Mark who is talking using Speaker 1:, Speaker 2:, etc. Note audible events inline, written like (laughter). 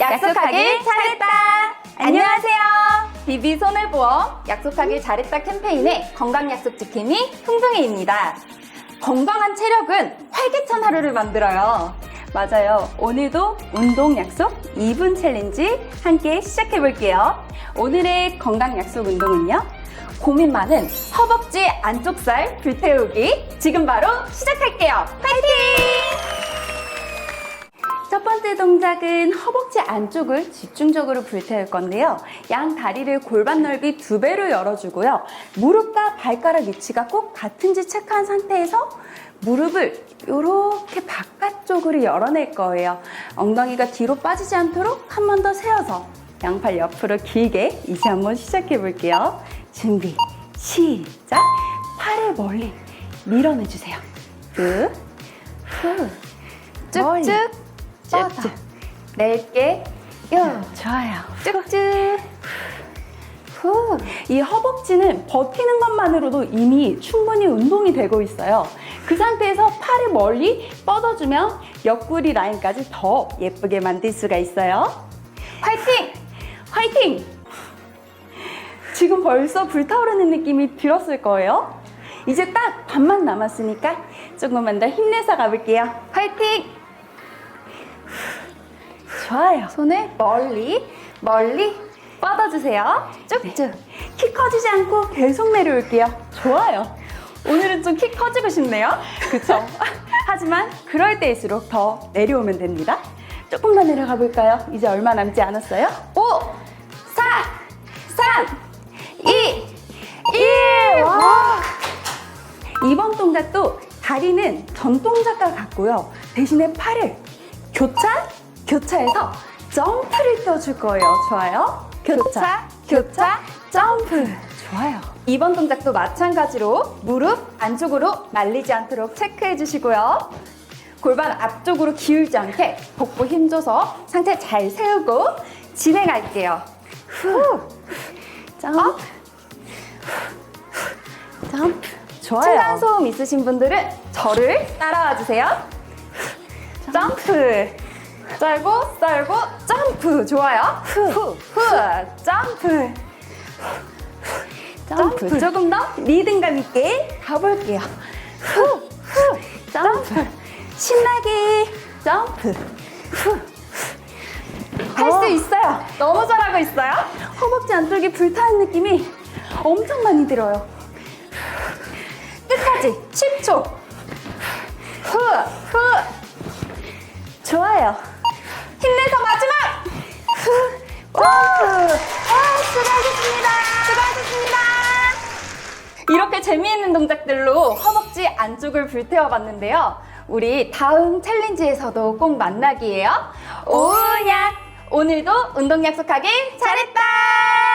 Speaker 1: 약속하길 잘했다. 안녕하세요. 비비 손해보험 약속하길 잘했다 캠페인의 건강 약속 지킴이 흥둥이입니다. 건강한 체력은 활기찬 하루를 만들어요. 맞아요. 오늘도 운동 약속 2분 챌린지 함께 시작해 볼게요. 오늘의 건강 약속 운동은요. 고민 많은 허벅지 안쪽 살 불태우기 지금 바로 시작할게요. 파이팅! 첫 번째 동작은 허벅지 안쪽을 집중적으로 불태울 건데요. 양 다리를 골반 넓이 두 배로 열어주고요. 무릎과 발가락 위치가 꼭 같은지 체크한 상태에서 무릎을 이렇게 바깥쪽으로 열어낼 거예요. 엉덩이가 뒤로 빠지지 않도록 한 번 더 세워서 양팔 옆으로 길게 이제 한번 시작해 볼게요. 준비, 시작! 팔을 멀리 밀어내주세요. 후, 후,
Speaker 2: 멀리.
Speaker 1: 쭉쭉.
Speaker 2: 쭉쭉.
Speaker 1: 넓게 요
Speaker 2: 좋아요.
Speaker 1: 쭉쭉 후. 이 허벅지는 버티는 것만으로도 이미 충분히 운동이 되고 있어요. 그 상태에서 팔을 멀리 뻗어주면 옆구리 라인까지 더 예쁘게 만들 수가 있어요. 화이팅! 화이팅! 지금 벌써 불타오르는 느낌이 들었을 거예요. 이제 딱 반만 남았으니까 조금만 더 힘내서 가볼게요. 화이팅! 좋아요. 손을 멀리, 멀리 뻗어주세요. 쭉쭉. 키 커지지 않고 계속 내려올게요. 좋아요. 오늘은 좀 키 커지고 싶네요. 그쵸? (laughs) 하지만 그럴 때일수록 더 내려오면 됩니다. 조금 더 내려가 볼까요? 이제 얼마 남지 않았어요? 5, 4, 3, 2, 1. 와! 이번 동작도 다리는 전 동작과 같고요. 대신에 팔을 교차, 교차해서 점프를 떠줄 거예요. 좋아요? 교차, 교차, 점프. 좋아요. 이번 동작도 마찬가지로 무릎 안쪽으로 말리지 않도록 체크해 주시고요. 골반 앞쪽으로 기울지 않게 복부 힘줘서 상태 잘 세우고 진행할게요. 후. 점프. 점프.
Speaker 2: 좋아요.
Speaker 1: 층간 소음 있으신 분들은 저를 따라와 주세요. 점프. 썰고 썰고 점프. 좋아요. 후. 후. 점프. 점프. 조금 더 리듬감 있게 가볼게요. 후. 후. 점프. 신나게 점프. 후. 할수 있어요. 너무 잘하고 있어요. 허벅지 안쪽이 불타는 느낌이 엄청 많이 들어요. 끝까지 10초. 후, 후. 좋아요. 이렇게 재미있는 동작들로 허벅지 안쪽을 불태워 봤는데요. 우리 다음 챌린지에서도 꼭 만나기예요. 오약! 오늘도 운동 약속하길 잘했다! 예!